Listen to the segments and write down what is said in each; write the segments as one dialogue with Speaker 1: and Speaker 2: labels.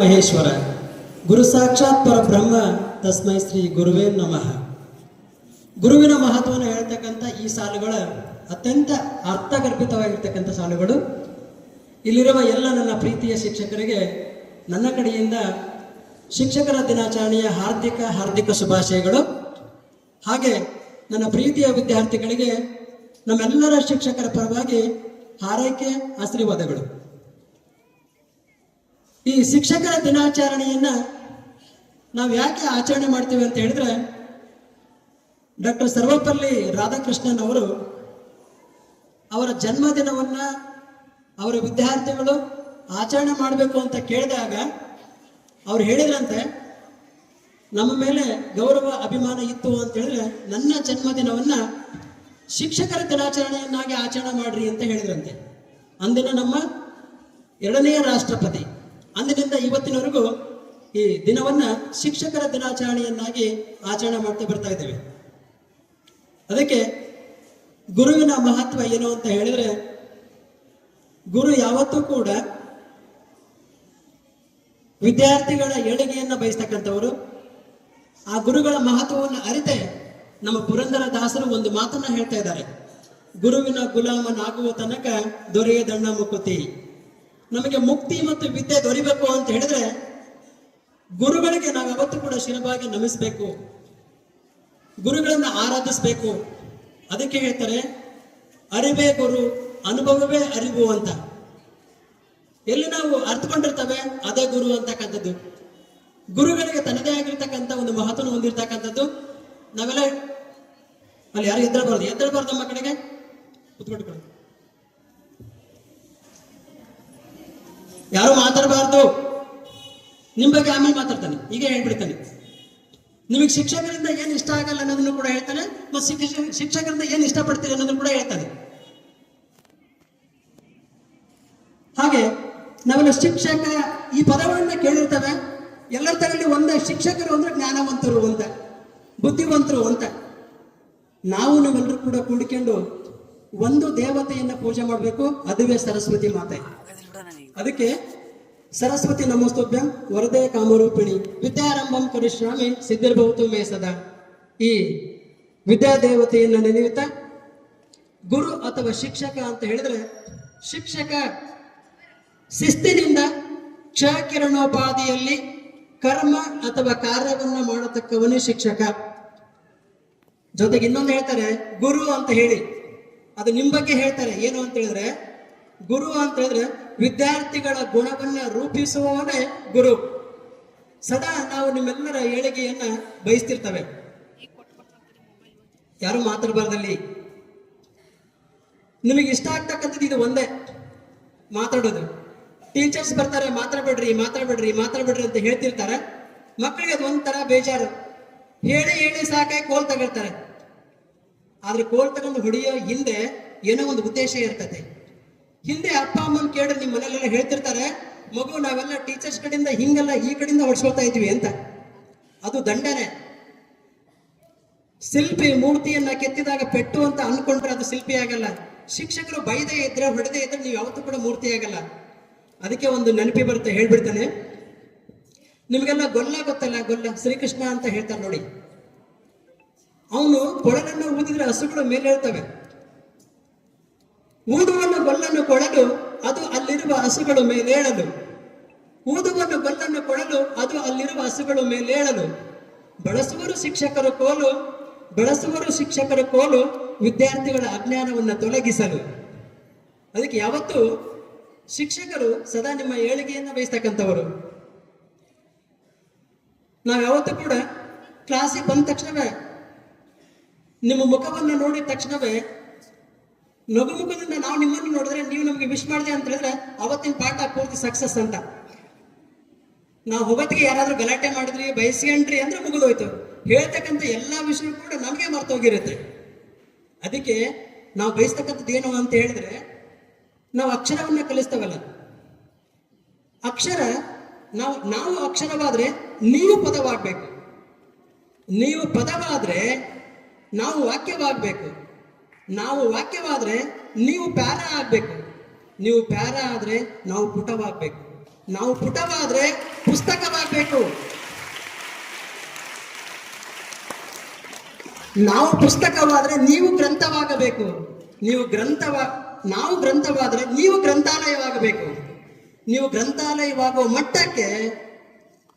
Speaker 1: ಮಹೇಶ್ವರ. ಗುರು ಸಾಕ್ಷಾತ್ ಪರ ಬ್ರಹ್ಮ ತಸ್ಮೈ ಶ್ರೀ ಗುರುವೇ ನಮಃ. ಗುರುವಿನ ಮಹತ್ವವನ್ನು ಹೇಳ್ತಕ್ಕಂಥ ಈ ಸಾಲುಗಳ ಅತ್ಯಂತ ಅರ್ಥಗರ್ಭಿತವಾಗಿರ್ತಕ್ಕಂಥ ಸಾಲುಗಳು. ಇಲ್ಲಿರುವ ಎಲ್ಲ ನನ್ನ ಪ್ರೀತಿಯ ಶಿಕ್ಷಕರಿಗೆ ನನ್ನ ಕಡೆಯಿಂದ ಶಿಕ್ಷಕರ ದಿನಾಚರಣೆಯ ಹಾರ್ದಿಕ ಹಾರ್ದಿಕ ಶುಭಾಶಯಗಳು. ಹಾಗೆ ನನ್ನ ಪ್ರೀತಿಯ ವಿದ್ಯಾರ್ಥಿಗಳಿಗೆ ನಮ್ಮೆಲ್ಲರ ಶಿಕ್ಷಕರ ಪರವಾಗಿ ಹಾರೈಕೆ, ಆಶೀರ್ವಾದಗಳು. ಈ ಶಿಕ್ಷಕರ ದಿನಾಚರಣೆಯನ್ನ ನಾವು ಯಾಕೆ ಆಚರಣೆ ಮಾಡ್ತೀವಿ ಅಂತ ಹೇಳಿದ್ರೆ, ಡಾಕ್ಟರ್ ಸರ್ವಪಲ್ಲಿ ರಾಧಾಕೃಷ್ಣನ್ ಅವರು ಅವರ ಜನ್ಮದಿನವನ್ನ ಅವರ ವಿದ್ಯಾರ್ಥಿಗಳು ಆಚರಣೆ ಮಾಡಬೇಕು ಅಂತ ಕೇಳಿದಾಗ ಅವ್ರು ಹೇಳಿದ್ರಂತೆ, ನಮ್ಮ ಮೇಲೆ ಗೌರವ, ಅಭಿಮಾನ ಇತ್ತು ಅಂತ ಹೇಳಿದ್ರೆ ನನ್ನ ಜನ್ಮದಿನವನ್ನ ಶಿಕ್ಷಕರ ದಿನಾಚರಣೆಯನ್ನಾಗಿ ಆಚರಣೆ ಮಾಡ್ರಿ ಅಂತ ಹೇಳಿದ್ರಂತೆ. ಅಂದಿನ ನಮ್ಮ ಎರಡನೆಯ ರಾಷ್ಟ್ರಪತಿ. ಅಂದಿನಿಂದ ಇವತ್ತಿನವರೆಗೂ ಈ ದಿನವನ್ನ ಶಿಕ್ಷಕರ ದಿನಾಚರಣೆಯನ್ನಾಗಿ ಆಚರಣೆ ಮಾಡ್ತಾ ಬರ್ತಾ ಇದ್ದೇವೆ. ಅದಕ್ಕೆ ಗುರುವಿನ ಮಹತ್ವ ಏನು ಅಂತ ಹೇಳಿದ್ರೆ, ಗುರು ಯಾವತ್ತೂ ಕೂಡ ವಿದ್ಯಾರ್ಥಿಗಳ ಏಳಿಗೆಯನ್ನ ಬಯಸ್ತಕ್ಕಂಥವರು, ಆ ಗುರುಗಳ ಮಹತ್ವವನ್ನು ಅರಿತೆ ನಮ್ಮ ಪುರಂದರ ದಾಸರು ಒಂದು ಮಾತನ್ನ ಹೇಳ್ತಾ ಇದ್ದಾರೆ. ಗುರುವಿನ ಗುಲಾಮನಾಗುವ ತನಕ ದೊರೆಯ ದಣ್ಣ ಮುಕುತಿ ನಮಗೆ ಮುಕ್ತಿ ಮತ್ತು ವಿದ್ಯೆ ದೊರಿಬೇಕು ಅಂತ ಹೇಳಿದ್ರೆ ಗುರುಗಳಿಗೆ ನಾವು ಯಾವತ್ತೂ ಕೂಡ ಶಿರಭಾಗಿ ನಮಿಸ್ಬೇಕು. ಗುರುಗಳನ್ನು ಆರಾಧಿಸ್ಬೇಕು. ಅದಕ್ಕೆ ಹೇಳ್ತಾರೆ, ಅರಿವೇ ಗುರು, ಅನುಭವವೇ ಅರಿವು ಅಂತ. ಎಲ್ಲಿ ನಾವು ಅರ್ಥಕೊಂಡಿರ್ತವೆ ಅದೇ ಗುರು ಅಂತಕ್ಕಂಥದ್ದು. ಗುರುಗಳಿಗೆ ತನ್ನದೇ ಆಗಿರ್ತಕ್ಕಂಥ ಒಂದು ಮಹತ್ವನ ಹೊಂದಿರ್ತಕ್ಕಂಥದ್ದು. ನಾವೆಲ್ಲ, ಅಲ್ಲಿ ಯಾರು ಎದ್ದೇಳಬಾರ್ದು? ಎದ್ದೇಳಬಾರ್ದು ನಮ್ಮ ಕಡೆಗೆ? ಯಾರು ಮಾತಾಡಬಾರ್ದು? ನಿಮ್ಮ ಬಗ್ಗೆ ಆಮೇಲೆ ಮಾತಾಡ್ತಾನೆ. ಈಗ ಹೇಳ್ಬಿಡ್ತಾನೆ. ನಿಮಗೆ ಶಿಕ್ಷಕರಿಂದ ಏನು ಇಷ್ಟ ಆಗಲ್ಲ ಅನ್ನೋದನ್ನು ಕೂಡ ಹೇಳ್ತಾನೆ ಮತ್ತು ಶಿಕ್ಷಕ ಶಿಕ್ಷಕರಿಂದ ಏನ್ ಇಷ್ಟಪಡ್ತೀರಿ ಅನ್ನೋದನ್ನು ಕೂಡ ಹೇಳ್ತಾನೆ. ಹಾಗೆ ನಾವೆಲ್ಲ ಶಿಕ್ಷಕ ಈ ಪದಗಳನ್ನ ಕೇಳಿರ್ತವೆ. ಎಲ್ಲರ ತರಲ್ಲಿ ಒಂದೇ ಶಿಕ್ಷಕರು ಅಂದ್ರೆ ಜ್ಞಾನವಂತರು ಅಂತ ಬುದ್ಧಿವಂತರು ಅಂತ. ನಾವು ನಾವೆಲ್ಲರೂ ಕೂಡ ಕೂಡಿಕೊಂಡು ಒಂದು ದೇವತೆಯನ್ನ ಪೂಜೆ ಮಾಡಬೇಕು ಅದುವೇ ಸರಸ್ವತಿ ಮಾತೆ. ಅದಕ್ಕೆ ಸರಸ್ವತಿ ನಮಸ್ತುಭ್ಯಂ ವರದೇ ಕಾಮರೂಪಿಣಿ. ವಿದ್ಯಾರಂಭಂ ಕರಿಶ್ರಾಮಿ ಸಿದ್ಧಿರ್ಭವತು ಮೇ ಸದಾ. ಈ ವಿದ್ಯಾದೇವತೆಯನ್ನು ನೆನೆಯುತ್ತ, ಗುರು ಅಥವಾ ಶಿಕ್ಷಕ ಅಂತ ಹೇಳಿದ್ರೆ, ಶಿಕ್ಷಕ ಶಿಸ್ತಿನಿಂದ ಕ್ಷ ಕಿರಣೋಪಾದಿಯಲ್ಲಿ ಕರ್ಮ ಅಥವಾ ಕಾರ್ಯವನ್ನು ಮಾಡತಕ್ಕವನೇ ಶಿಕ್ಷಕ. ಜೊತೆಗೆ ಇನ್ನೊಂದು ಹೇಳ್ತಾರೆ, ಗುರು ಅಂತ ಹೇಳಿ. ಅದು ನಿಮ್ಮ ಬಗ್ಗೆ ಹೇಳ್ತಾರೆ. ಏನು ಅಂತ ಹೇಳಿದ್ರೆ ಗುರು ಅಂತ ಹೇಳಿದ್ರೆ ವಿದ್ಯಾರ್ಥಿಗಳ ಗುಣವನ್ನ ರೂಪಿಸುವವನೇ ಗುರು. ಸದಾ ನಾವು ನಿಮ್ಮೆಲ್ಲರ ಏಳಿಗೆಯನ್ನ ಬಯಸ್ತಿರ್ತವೆ. ಯಾರು ಮಾತಾಡಬಾರ್ದಲ್ಲಿ? ನಿಮಗೆ ಇಷ್ಟ ಆಗ್ತಕ್ಕಂಥದ್ದು ಇದು ಒಂದೇ, ಮಾತಾಡೋದು. ಟೀಚರ್ಸ್ ಬರ್ತಾರೆ, ಮಾತಾಡ್ಬೇಡ್ರಿ ಮಾತಾಡ್ಬೇಡ್ರಿ ಮಾತಾಡ್ಬೇಡ್ರಿ ಅಂತ ಹೇಳ್ತಿರ್ತಾರೆ. ಮಕ್ಕಳಿಗೆ ಅದು ಒಂಥರ ಬೇಜಾರು. ಹೇಳಿ ಹೇಳಿ ಸಾಕಾಗಿ ಕೋಲ್ ತಗೊಳ್ತಾರೆ. ಆದ್ರೆ ಕೋಲ್ ತಗೊಂಡು ಹೊಡಿಯೋ ಹಿಂದೆ ಏನೋ ಒಂದು ಉದ್ದೇಶ ಇರ್ತದೆ. ಹಿಂದೆ ಅಪ್ಪ ಅಮ್ಮನ ಕೇಳಿ ನಿಮ್ಮ ಮನೆಯಲ್ಲೆಲ್ಲ ಹೇಳ್ತಿರ್ತಾರೆ, ಮಗು, ನಾವೆಲ್ಲ ಟೀಚರ್ಸ್ ಕಡೆಯಿಂದ ಹಿಂಗೆಲ್ಲ ಈ ಕಡೆಯಿಂದ ಹೊಡ್ಸ್ಕೊಳ್ತಾ ಇದ್ವಿ ಅಂತ. ಅದು ದಂಡನೆ. ಶಿಲ್ಪಿ ಮೂರ್ತಿಯನ್ನ ಕೆತ್ತಿದಾಗ ಪೆಟ್ಟು ಅಂತ ಅನ್ಕೊಂಡ್ರೆ ಅದು ಶಿಲ್ಪಿ ಆಗಲ್ಲ. ಶಿಕ್ಷಕರು ಬೈದೇ ಇದ್ರೆ, ಹೊಡೆದೇ ಇದ್ರೆ ನೀವು ಯಾವತ್ತೂ ಕೂಡ ಮೂರ್ತಿ ಆಗಲ್ಲ. ಅದಕ್ಕೆ ಒಂದು ನೆನಪಿ ಬರುತ್ತೆ, ಹೇಳ್ಬಿಡ್ತಾನೆ. ನಿಮಗೆಲ್ಲ ಗೊಲ್ಲ ಗೊತ್ತಲ್ಲ, ಗೊಲ್ಲ, ಶ್ರೀಕೃಷ್ಣ ಅಂತ ಹೇಳ್ತಾರೆ ನೋಡಿ. ಅವನು ಕೊಳಲನ್ನು ಊದಿದ್ರೆ ಹಸುಗಳು ಮೇಲೆ ಹೇಳ್ತವೆ ಊದುವನ್ನು ಗೊಲ್ಲನ್ನು ಕೊಡಲು ಅದು ಅಲ್ಲಿರುವ ಹಸುಗಳು ಮೇಲೇಳಲು ಊದುವನ್ನು ಗೊಲ್ಲನ್ನು ಕೊಡಲು ಅದು ಅಲ್ಲಿರುವ ಹಸುಗಳು ಮೇಲೇಳಲು ಬಳಸುವರು ಶಿಕ್ಷಕರು ಕೋಲು, ಬಳಸುವರು ಶಿಕ್ಷಕರ ಕೋಲು, ವಿದ್ಯಾರ್ಥಿಗಳ ಅಜ್ಞಾನವನ್ನು ತೊಲಗಿಸಲು. ಅದಕ್ಕೆ ಯಾವತ್ತು ಶಿಕ್ಷಕರು ಸದಾ ನಿಮ್ಮ ಏಳಿಗೆಯನ್ನು ಬಯಸ್ತಕ್ಕಂಥವರು. ನಾವು ಯಾವತ್ತು ಕೂಡ ಕ್ಲಾಸಿಗೆ ಬಂದ ತಕ್ಷಣವೇ, ನಿಮ್ಮ ಮುಖವನ್ನು ನೋಡಿದ ತಕ್ಷಣವೇ ನಗು ಮುಖದಿಂದ ನಾವು ನಿಮ್ಮನ್ನು ನೋಡಿದ್ರೆ ನೀವು ನಮಗೆ ವಿಶ್ ಮಾಡಿದೆ ಅಂತ ಹೇಳಿದ್ರೆ ಅವತ್ತಿನ ಪಾಠ ಪೂರ್ತಿ ಸಕ್ಸಸ್ ಅಂತ. ನಾವು ಹೋಗೋತ್ತಿಗೆ ಯಾರಾದ್ರೂ ಗಲಾಟೆ ಮಾಡಿದ್ರಿ, ಬಯಸ್ಕೊಂಡ್ರಿ ಅಂದ್ರೆ ಮುಗಿದೋಯ್ತು. ಹೇಳ್ತಕ್ಕಂಥ ಎಲ್ಲಾ ವಿಷಯ ಕೂಡ ನಮಗೆ ಮರ್ತೋಗಿರುತ್ತೆ. ಅದಕ್ಕೆ ನಾವು ಬಯಸ್ತಕ್ಕಂಥದ್ದು ಏನು ಅಂತ ಹೇಳಿದ್ರೆ ನಾವು ಅಕ್ಷರವನ್ನ ಕಲಿಸ್ತೇವಲ್ಲ. ಅಕ್ಷರ ನಾವು ನಾವು ಅಕ್ಷರವಾದ್ರೆ ನೀವು ಪದವಾಗಬೇಕು. ನೀವು ಪದವಾದ್ರೆ ನಾವು ವಾಕ್ಯವಾಗಬೇಕು. ನಾವು ವಾಕ್ಯವಾದರೆ ನೀವು ಪ್ಯಾರ ಆಗ್ಬೇಕು. ನೀವು ಪ್ಯಾರ ಆದರೆ ನಾವು ಪುಟವಾಗಬೇಕು. ನಾವು ಪುಟವಾದರೆ ಪುಸ್ತಕವಾಗಬೇಕು. ನಾವು ಪುಸ್ತಕವಾದರೆ ನೀವು ಗ್ರಂಥವಾಗಬೇಕು. ನೀವು ಗ್ರಂಥವ, ನಾವು ಗ್ರಂಥವಾದರೆ ನೀವು ಗ್ರಂಥಾಲಯವಾಗಬೇಕು. ನೀವು ಗ್ರಂಥಾಲಯವಾಗುವ ಮಟ್ಟಕ್ಕೆ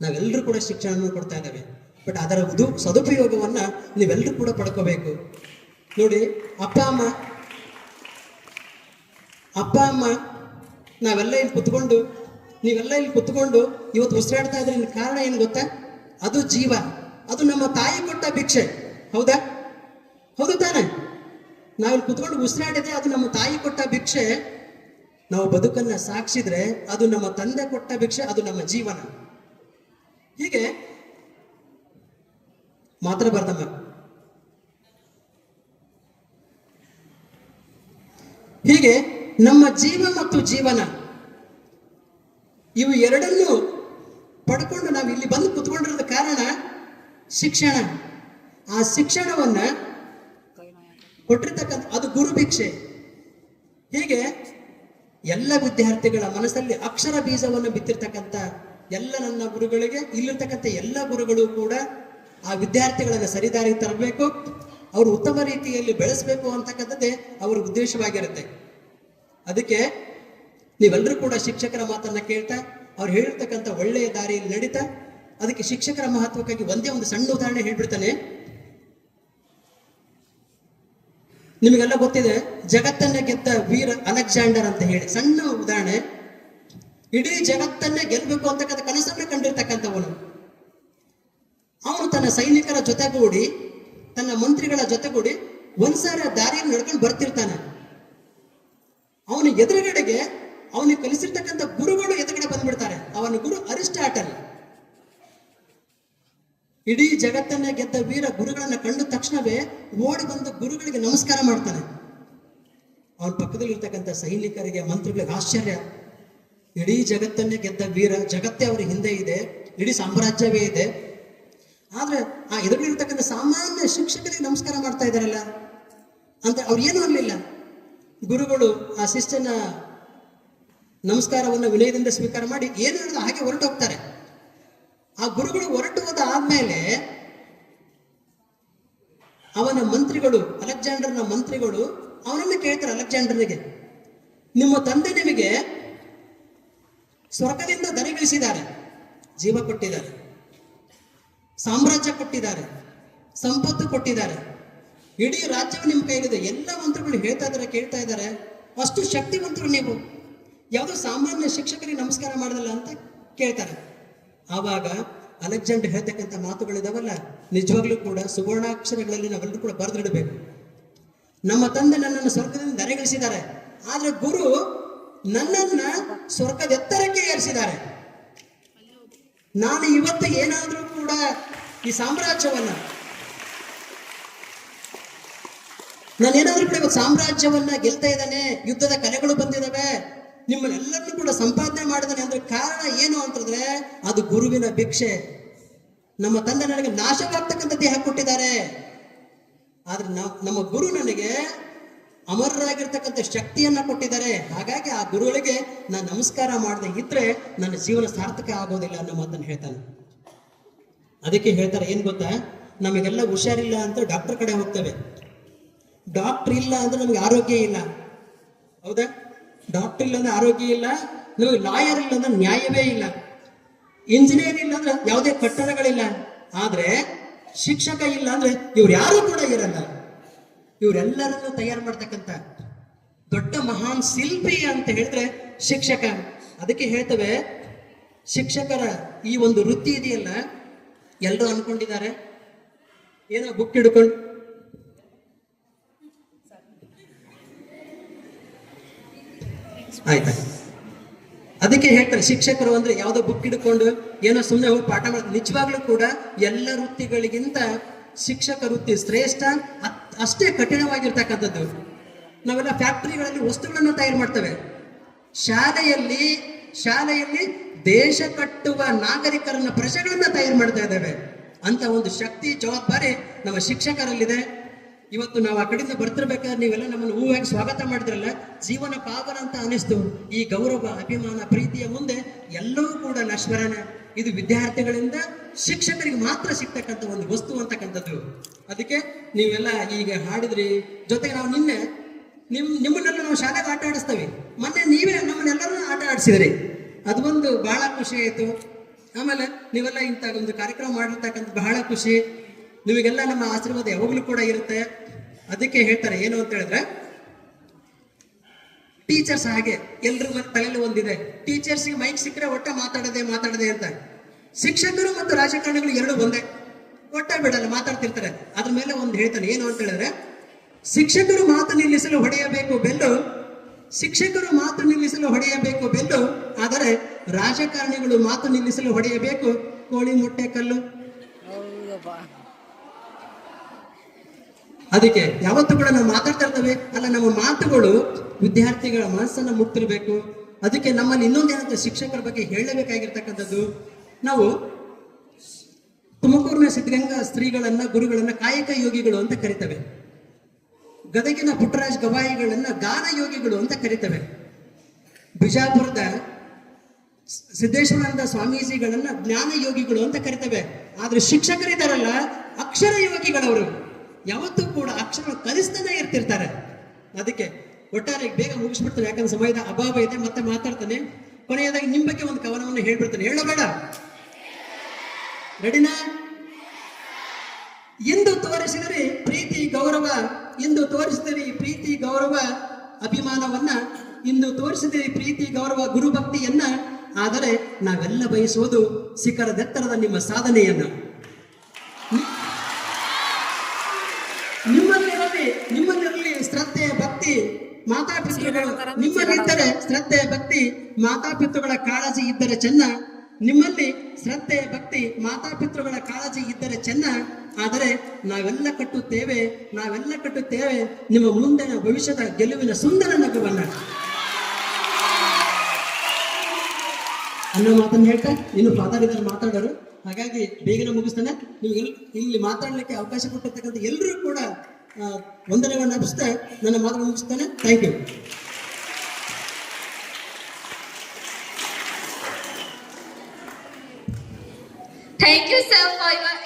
Speaker 1: ನಾವೆಲ್ಲರೂ ಕೂಡ ಶಿಕ್ಷಣವನ್ನು ಕೊಡ್ತಾ ಇದ್ದೇವೆ. ಬಟ್ ಅದರ ಸದುಪಯೋಗವನ್ನು ನೀವೆಲ್ಲರೂ ಕೂಡ ಪಡ್ಕೋಬೇಕು. ನೋಡಿ ಅಪ್ಪ, ಅಮ್ಮ. ಅಪ್ಪ, ಅಮ್ಮ, ನಾವೆಲ್ಲ ಇಲ್ಲಿ ಕುತ್ಕೊಂಡು, ನೀವೆಲ್ಲ ಇಲ್ಲಿ ಕುತ್ಕೊಂಡು ಇವತ್ತು ಉಸಿರಾಡ್ತಾ ಇದ್ರೆ ಕಾರಣ ಏನು ಗೊತ್ತಾ? ಅದು ಜೀವ. ಅದು ನಮ್ಮ ತಾಯಿ ಕೊಟ್ಟ ಭಿಕ್ಷೆ. ಹೌದಾ? ಹೌದು ತಾನೆ. ನಾವಿಲ್ಲಿ ಕುತ್ಕೊಂಡು ಉಸಿರಾಡಿದ್ರೆ ಅದು ನಮ್ಮ ತಾಯಿ ಕೊಟ್ಟ ಭಿಕ್ಷೆ. ನಾವು ಬದುಕನ್ನ ಸಾಕ್ಷಿದ್ರೆ ಅದು ನಮ್ಮ ತಂದೆ ಕೊಟ್ಟ ಭಿಕ್ಷೆ, ಅದು ನಮ್ಮ ಜೀವನ. ಹೀಗೆ ಮಾತ್ರ ಬರ್ದಮ್ಮ. ಹೀಗೆ ನಮ್ಮ ಜೀವ ಮತ್ತು ಜೀವನ, ಇವು ಎರಡನ್ನೂ ಪಡ್ಕೊಂಡು ನಾವು ಇಲ್ಲಿ ಬಂದು ಕುತ್ಕೊಂಡಿರೋದ ಕಾರಣ ಶಿಕ್ಷಣ. ಆ ಶಿಕ್ಷಣವನ್ನ ಕೊಟ್ಟಿರ್ತಕ್ಕಂಥ, ಅದು ಗುರು ಭಿಕ್ಷೆ. ಹೀಗೆ ಎಲ್ಲ ವಿದ್ಯಾರ್ಥಿಗಳ ಮನಸ್ಸಲ್ಲಿ ಅಕ್ಷರ ಬೀಜವನ್ನು ಬಿತ್ತಿರ್ತಕ್ಕಂಥ ಎಲ್ಲ ನನ್ನ ಗುರುಗಳಿಗೆ, ಇಲ್ಲಿರ್ತಕ್ಕಂಥ ಎಲ್ಲ ಗುರುಗಳು ಕೂಡ ಆ ವಿದ್ಯಾರ್ಥಿಗಳನ್ನ ಸರಿದಾರಿಗೆ ತರಬೇಕು, ಅವರು ಉತ್ತಮ ರೀತಿಯಲ್ಲಿ ಬೆಳೆಸಬೇಕು ಅಂತಕ್ಕಂಥದ್ದೇ ಅವರ ಉದ್ದೇಶವಾಗಿರುತ್ತೆ. ಅದಕ್ಕೆ ನೀವೆಲ್ಲರೂ ಕೂಡ ಶಿಕ್ಷಕರ ಮಾತನ್ನ ಕೇಳ್ತಾ, ಅವ್ರು ಹೇಳಿರ್ತಕ್ಕಂಥ ಒಳ್ಳೆಯ ದಾರಿಯಲ್ಲಿ ನಡೀತಾ, ಅದಕ್ಕೆ ಶಿಕ್ಷಕರ ಮಹತ್ವಕ್ಕಾಗಿ ಒಂದೇ ಒಂದು ಸಣ್ಣ ಉದಾಹರಣೆ ಹೇಳ್ಬಿಡ್ತಾನೆ. ನಿಮಗೆಲ್ಲ ಗೊತ್ತಿದೆ, ಜಗತ್ತನ್ನೇ ಗೆದ್ದ ವೀರ ಅಲೆಕ್ಸಾಂಡರ್ ಅಂತ ಹೇಳಿ, ಸಣ್ಣ ಉದಾಹರಣೆ. ಇಡೀ ಜಗತ್ತನ್ನೇ ಗೆಲ್ಲಬೇಕು ಅಂತಕ್ಕಂಥ ಕನಸನ್ನ ಕಂಡಿರ್ತಕ್ಕಂಥವನು. ಅವನು ತನ್ನ ಸೈನಿಕರ ಜೊತೆಗೂಡಿ, ತನ್ನ ಮಂತ್ರಿಗಳ ಜೊತೆಗೂಡಿ ಒಂದ್ಸಾರ ದಾರಿಯನ್ನು ನಡ್ಕೊಂಡು ಬರ್ತಿರ್ತಾನೆ. ಅವನ ಎದುರುಗಡೆಗೆ ಅವನಿಗೆ ಕಲಿಸಿರ್ತಕ್ಕಂಥ ಗುರುಗಳು ಎದುರುಗಡೆ ಬಂದ್ಬಿಡ್ತಾರೆ. ಅವನ ಗುರು ಅರಿಸ್ಟಾಟಲ್. ಇಡೀ ಜಗತ್ತನ್ನೇ ಗೆದ್ದ ವೀರ ಗುರುಗಳನ್ನ ಕಂಡ ತಕ್ಷಣವೇ ಓಡಿ ಬಂದು ಗುರುಗಳಿಗೆ ನಮಸ್ಕಾರ ಮಾಡ್ತಾನೆ. ಅವನ ಪಕ್ಕದಲ್ಲಿ ಇರ್ತಕ್ಕಂಥ ಸೈನಿಕರಿಗೆ, ಮಂತ್ರಿಗಳಿಗೆ ಆಶ್ಚರ್ಯ. ಇಡೀ ಜಗತ್ತನ್ನೇ ಗೆದ್ದ ವೀರ, ಜಗತ್ತೇ ಅವರ ಹಿಂದೆ ಇದೆ, ಇಡೀ ಸಾಮ್ರಾಜ್ಯವೇ ಇದೆ. ಆದ್ರೆ ಆ ಎದುರುಗಿರ್ತಕ್ಕಂಥ ಸಾಮಾನ್ಯ ಶಿಕ್ಷಕರಿಗೆ ನಮಸ್ಕಾರ ಮಾಡ್ತಾ ಇದ್ದಾರಲ್ಲ. ಅಂತ ಅವ್ರು ಏನು ಅನ್ನಲಿಲ್ಲ ಗುರುಗಳು ಆ ಶಿಷ್ಯನ ನಮಸ್ಕಾರವನ್ನು ವಿನಯದಿಂದ ಸ್ವೀಕಾರ ಮಾಡಿ ಏನು ಹೇಳಿದ್ರು ಹಾಗೆ ಹೊರಟು ಹೋಗ್ತಾರೆ. ಆ ಗುರುಗಳು ಹೊರಟು ಹೋದ ಆದ್ಮೇಲೆ ಅವನ ಮಂತ್ರಿಗಳು, ಅಲೆಕ್ಸಾಂಡರ್ನ ಮಂತ್ರಿಗಳು ಅವನನ್ನು ಕೇಳ್ತಾರೆ ಅಲೆಕ್ಸಾಂಡರ್ನಿಗೆ. ನಿಮ್ಮ ತಂದೆ ನಿಮಗೆ ಸ್ವರ್ಗದಿಂದ ದರಿಗಳಿಸಿದ್ದಾರೆ ಜೀವ ಕೊಟ್ಟಿದ್ದಾರೆ, ಸಾಮ್ರಾಜ್ಯ ಕೊಟ್ಟಿದ್ದಾರೆ, ಸಂಪತ್ತು ಕೊಟ್ಟಿದ್ದಾರೆ ಇಡೀ ರಾಜ್ಯವು ನಿಮ್ಮ ಕೈಲಿದೆ ಎಲ್ಲ ಮಂತ್ರಿಗಳು ಹೇಳ್ತಾ ಇದ್ದಾರೆ, ಕೇಳ್ತಾ ಇದ್ದಾರೆ. ಅಷ್ಟು ಶಕ್ತಿವಂತರು ನೀವು. ಯಾವುದೋ ಸಾಮಾನ್ಯ ಶಿಕ್ಷಕರಿಗೆ ನಮಸ್ಕಾರ ಮಾಡಲ್ಲ ಅಂತ ಕೇಳ್ತಾರೆ. ಆವಾಗ ಅಲೆಕ್ಸಾಂಡರ್ ಹೇಳ್ತಕ್ಕಂಥ ಮಾತುಗಳಿದಾವಲ್ಲ, ನಿಜವಾಗ್ಲೂ ಕೂಡ ಸುವರ್ಣಾಕ್ಷರಗಳಲ್ಲಿ ನಾವೆಲ್ಲರೂ ಕೂಡ ಬರೆದಿಡಬೇಕು. ನಮ್ಮ ತಂದೆ ನನ್ನನ್ನು ಸ್ವರ್ಗದಿಂದ ದರೆಗಳಿಸಿದ್ದಾರೆ ಆದ್ರೆ ಗುರು ನನ್ನನ್ನ ಸ್ವರ್ಗದ ಎತ್ತರಕ್ಕೆ ಏರಿಸಿದ್ದಾರೆ. ನಾನು ಇವತ್ತು ಏನಾದರೂ ಕೂಡ ಈ ಸಾಮ್ರಾಜ್ಯವನ್ನ ನಾನೇನಾದ್ರೂ ಕೂಡ ಇವಾಗ ಸಾಮ್ರಾಜ್ಯವನ್ನ ಗೆಲ್ತಾ ಇದ್ದಾನೆ, ಯುದ್ಧದ ಕಲೆಗಳು ಬಂದಿದ್ದಾವೆ ನಿಮ್ಮನ್ನೆಲ್ಲರನ್ನೂ ಕೂಡ ಸಂಪಾದನೆ ಮಾಡಿದಾನೆ ಅಂದ್ರೆ ಕಾರಣ ಏನು ಅಂತಂದ್ರೆ ಅದು ಗುರುವಿನ ಭಿಕ್ಷೆ. ನಮ್ಮ ತಂದೆ ನನಗೆ ನಾಶವಾಗ್ತಕ್ಕಂಥ ದೇಹ ಕೊಟ್ಟಿದ್ದಾರೆ. ಆದ್ರೆ ನಮ್ಮ ಗುರು ನನಗೆ ಅಮರರಾಗಿರ್ತಕ್ಕಂಥ ಶಕ್ತಿಯನ್ನ ಕೊಟ್ಟಿದ್ದಾರೆ. ಹಾಗಾಗಿ ಆ ಗುರುಗಳಿಗೆ ನಾನು ನಮಸ್ಕಾರ ಮಾಡದೆ ಇದ್ರೆ ನನ್ನ ಜೀವನ ಸಾರ್ಥಕ ಆಗೋದಿಲ್ಲ ಅನ್ನೋ ಮಾತನ್ನು ಹೇಳ್ತಾನೆ. ಅದಕ್ಕೆ ಹೇಳ್ತಾರೆ, ಏನ್ ಗೊತ್ತಾ? ನಮಗೆಲ್ಲ ಹುಷಾರಿಲ್ಲ ಅಂತ ಡಾಕ್ಟರ್ ಕಡೆ ಹೋಗ್ತೇವೆ. ಡಾಕ್ಟರ್ ಇಲ್ಲ ಅಂದ್ರೆ ನಮ್ಗೆ ಆರೋಗ್ಯ ಇಲ್ಲ. ಹೌದಾ? ಡಾಕ್ಟರ್ ಇಲ್ಲ ಅಂದ್ರೆ ಆರೋಗ್ಯ ಇಲ್ಲ, ನಮಗೆ ಲಾಯರ್ ಇಲ್ಲ ಅಂದ್ರೆ ನ್ಯಾಯವೇ ಇಲ್ಲ. ಇಂಜಿನಿಯರ್ ಇಲ್ಲ ಅಂದ್ರೆ ಯಾವುದೇ ಕಟ್ಟಡಗಳಿಲ್ಲ. ಆದ್ರೆ ಶಿಕ್ಷಕ ಇಲ್ಲ ಅಂದ್ರೆ ಇವ್ರು ಯಾರು ಕೂಡ ಇರಲ್ಲ. ಇವರೆಲ್ಲರನ್ನು ತಯಾರು ಮಾಡ್ತಕ್ಕಂಥ ದೊಡ್ಡ ಮಹಾನ್ ಶಿಲ್ಪಿ ಅಂತ ಹೇಳಿದ್ರೆ ಶಿಕ್ಷಕ. ಅದಕ್ಕೆ ಹೇಳ್ತವೆ, ಶಿಕ್ಷಕರ ಈ ಒಂದು ವೃತ್ತಿ ಇದೆಯಲ್ಲ, ಎಲ್ಲರೂ ಅನ್ಕೊಂಡಿದ್ದಾರೆ. ಏನೋ ಬುಕ್ ಹಿಡ್ಕೊಂಡು ಆಯ್ತಾ. ಅದಕ್ಕೆ ಹೇಳ್ತಾರೆ, ಶಿಕ್ಷಕರು ಅಂದ್ರೆ ಯಾವುದೋ ಬುಕ್ ಹಿಡ್ಕೊಂಡು ಏನೋ ಸುಮ್ಮನೆ ಹೋಗಿ ಪಾಠ ಮಾಡ್ತಾರೆ ನಿಜವಾಗ್ಲೂ ಕೂಡ ಎಲ್ಲ ವೃತ್ತಿಗಳಿಗಿಂತ ಶಿಕ್ಷಕ ವೃತ್ತಿ ಶ್ರೇಷ್ಠ ಅಷ್ಟೇ ಕಠಿಣವಾಗಿರ್ತಕ್ಕಂಥದ್ದು. ನಾವೆಲ್ಲ ಫ್ಯಾಕ್ಟರಿಗಳಲ್ಲಿ ವಸ್ತುಗಳನ್ನು ತಯಾರು ಮಾಡ್ತೇವೆ. ಶಾಲೆಯಲ್ಲಿ ಶಾಲೆಯಲ್ಲಿ ದೇಶ ಕಟ್ಟುವ ನಾಗರಿಕರನ್ನ ಪ್ರಜೆಗಳನ್ನ ತಯಾರು ಮಾಡ್ತಾ ಇದ್ದೇವೆ. ಅಂತ ಒಂದು ಶಕ್ತಿ, ಜವಾಬ್ದಾರಿ ನಮ್ಮ ಶಿಕ್ಷಕರಲ್ಲಿದೆ. ಇವತ್ತು ನಾವು ಆ ಕಡೆಯಿಂದ ಬರ್ತಿರ್ಬೇಕಾದ್ರೆ ನೀವೆಲ್ಲ ನಮ್ಮನ್ನು ಹೂವಾಗಿ ಸ್ವಾಗತ ಮಾಡಿದ್ರಲ್ಲ, ಜೀವನ ಪಾವನ ಅಂತ ಅನಿಸ್ತು ಈ ಗೌರವ, ಅಭಿಮಾನ, ಪ್ರೀತಿಯ ಮುಂದೆ ಎಲ್ಲವೂ ಕೂಡ ನಶ್ವರನ. ಇದು ವಿದ್ಯಾರ್ಥಿಗಳಿಂದ ಶಿಕ್ಷಕರಿಗೆ ಮಾತ್ರ ಸಿಗ್ತಕ್ಕಂಥ ಒಂದು ವಸ್ತು ಅಂತಕ್ಕಂಥದ್ದು. ಅದಕ್ಕೆ ನೀವೆಲ್ಲ ಈಗ ಹಾಡಿದ್ರಿ. ಜೊತೆಗೆ ನಾವು ನಿನ್ನೆ ನಿಮ್, ನಿಮ್ಮನ್ನೆಲ್ಲ ನಾವು ಶಾಲೆಗೆ ಆಟ ಆಡಿಸ್ತೇವೆ. ಮೊನ್ನೆ ನೀವೇ ನಮ್ಮನ್ನೆಲ್ಲರೂ ಆಟ ಆಡಿಸಿದ್ರಿ. ಒಂದು ಬಹಳ ಖುಷಿ ಆಯಿತು. ಆಮೇಲೆ ನೀವೆಲ್ಲ ಇಂಥ ಒಂದು ಕಾರ್ಯಕ್ರಮ ಮಾಡಿರ್ತಕ್ಕಂಥ ಬಹಳ ಖುಷಿ. ನಿಮಗೆಲ್ಲ ನಮ್ಮ ಆಶೀರ್ವಾದ ಯಾವಾಗಲೂ ಕೂಡ ಇರುತ್ತೆ. ಅದಕ್ಕೆ ಹೇಳ್ತಾರೆ, ಏನು ಅಂತ ಹೇಳಿದ್ರೆ ಟೀಚರ್ಸ್ ಹಾಗೆ ಎಲ್ರಿಗೂ ತಲೆಯಲ್ಲಿ ಒಂದಿದೆ. ಟೀಚರ್ಸ್ಗೆ ಮೈಕ್ ಸಿಕ್ಕರೆ ಒಟ್ಟ ಮಾತಾಡದೆ ಮಾತಾಡದೆ ಅಂತ. ಶಿಕ್ಷಕರು ಮತ್ತು ರಾಜಕಾರಣಿಗಳು ಎರಡು ಒಂದೇ. ಒಟ್ಟ ಬಿಡಲ್ಲ, ಮಾತಾಡ್ತಿರ್ತಾರೆ. ಅದ್ರ ಮೇಲೆ ಒಂದು ಹೇಳ್ತಾನೆ, ಏನು ಅಂತ ಹೇಳಿದ್ರೆ, ಶಿಕ್ಷಕರು ಮಾತು ನಿಲ್ಲಿಸಲು ಹೊಡೆಯಬೇಕು ಬೆಲ್ಲು, ಶಿಕ್ಷಕರು ಮಾತು ನಿಲ್ಲಿಸಲು ಹೊಡೆಯಬೇಕು ಬೆಲ್ಲು, ಆದರೆ ರಾಜಕಾರಣಿಗಳು ಮಾತು ನಿಲ್ಲಿಸಲು ಹೊಡೆಯಬೇಕು ಕೋಳಿ ಮೊಟ್ಟೆ ಕಲ್ಲು. ಅದಕ್ಕೆ ಯಾವತ್ತೂ ಕೂಡ ನಾವು ಮಾತಾಡ್ತಾ ಇರ್ತೇವೆ. ಅಲ್ಲ, ನಮ್ಮ ಮಾತುಗಳು ವಿದ್ಯಾರ್ಥಿಗಳ ಮನಸ್ಸನ್ನು ಮುಟ್ಟಿರ್ಬೇಕು. ಅದಕ್ಕೆ ನಮ್ಮಲ್ಲಿ ಇನ್ನೊಂದೇನಂತ ಶಿಕ್ಷಕರ ಬಗ್ಗೆ ಹೇಳಬೇಕಾಗಿರ್ತಕ್ಕಂಥದ್ದು ನಾವು ತುಮಕೂರಿನ ಸಿದ್ಧಗಂಗಾ ಸ್ತ್ರೀಗಳನ್ನ, ಗುರುಗಳನ್ನ ಕಾಯಕ ಯೋಗಿಗಳು ಅಂತ ಕರಿತವೆ. ಗದಗಿನ ಪುಟ್ಟರಾಜ್ ಗವಾಯಿಗಳನ್ನ ಗಾನ ಯೋಗಿಗಳು ಅಂತ ಕರಿತವೆ. ಬಿಜಾಪುರದ ಸಿದ್ದೇಶ್ವರಾನಂದ ಸ್ವಾಮೀಜಿಗಳನ್ನ ಜ್ಞಾನ ಯೋಗಿಗಳು ಅಂತ ಕರಿತವೆ. ಆದ್ರೆ ಶಿಕ್ಷಕರಿದ್ದಾರಲ್ಲ ಅಕ್ಷರ ಯೋಗಿಗಳವರು. ಯಾವತ್ತೂ ಕೂಡ ಅಕ್ಷರ ಕಲಿಸ್ತಾನೆ ಇರ್ತಿರ್ತಾರೆ. ಅದಕ್ಕೆ ಒಟ್ಟಾರೆ ಬೇಗ ಮುಗಿಸ್ಬಿಡ್ತಾನೆ ಯಾಕಂದ್ರೆ ಸಮಯದ ಅಭಾವ ಇದೆ, ಮತ್ತೆ ಮಾತಾಡ್ತಾನೆ. ಕೊನೆಯದಾಗಿ ನಿಮ್ಮ ಬಗ್ಗೆ ಒಂದು ಕವನವನ್ನು ಹೇಳ್ಬಿಡ್ತಾನೆ. ಹೇಳೋ ಬೇಡ. ರೆಡಿನಾ ಎಂದು ತೋರಿಸಿದರೆ ಪ್ರೀತಿ, ಗೌರವ. ಇಂದು ತೋರಿಸಿದರೆ ಪ್ರೀತಿ, ಗೌರವ ಅಭಿಮಾನವನ್ನ. ಇಂದು ತೋರಿಸಿದರೆ ಪ್ರೀತಿ, ಗೌರವ ಗುರುಭಕ್ತಿಯನ್ನ. ಆದರೆ ನಾವೆಲ್ಲ ಬಯಸುವುದು ಶಿಖರದೆತ್ತರದ ನಿಮ್ಮ ಸಾಧನೆಯನ್ನ ನಿ- ನಿಮ್ಮಲ್ಲಿರಲಿ ನಿಮ್ಮಲ್ಲಿರಲಿ ಶ್ರದ್ಧೆ ಭಕ್ತಿ ಮಾತಾಪಿತೃಗಳು ನಿಮ್ಮಲ್ಲಿದ್ದರೆ ಶ್ರದ್ಧೆ ಭಕ್ತಿ ಮಾತಾಪಿತೃಗಳ ಕಾಳಜಿ ಇದ್ದರೆ ಚೆನ್ನ. ನಿಮ್ಮಲ್ಲಿ ಶ್ರದ್ಧೆ ಭಕ್ತಿ ಮಾತಾಪಿತೃಗಳ ಕಾಳಜಿ ಇದ್ದರೆ ಚೆನ್ನ. ಆದರೆ ನಾವೆಲ್ಲ ಕಟ್ಟುತ್ತೇವೆ ನಾವೆಲ್ಲ ಕಟ್ಟುತ್ತೇವೆ ನಿಮ್ಮ ಮುಂದಿನ ಭವಿಷ್ಯದ ಗೆಲುವಿನ ಸುಂದರ ನಗುವನ್ನ. ಅನ್ನೋ ಮಾತನ್ನು ಹೇಳ್ತಾ ಇನ್ನು ಮಾತಾಡಿದ್ರೆ ಮಾತಾಡೋರು. ಹಾಗಾಗಿ ಬೇಗನೆ ಮುಗಿಸ್ತಾನೆ. ನೀವು ಇಲ್ಲಿ ಮಾತಾಡಲಿಕ್ಕೆ ಅವಕಾಶ ಕೊಟ್ಟಿರ್ತಕ್ಕಂಥ ಎಲ್ಲರೂ ಕೂಡ ವಂದನೆಗಳನ್ನು ಅರ್ಪಿಸ್ತಾ ನನ್ನ ಮಾತು ಮುಗಿಸ್ತಾನೆ. Thank you
Speaker 2: thank you, sir for your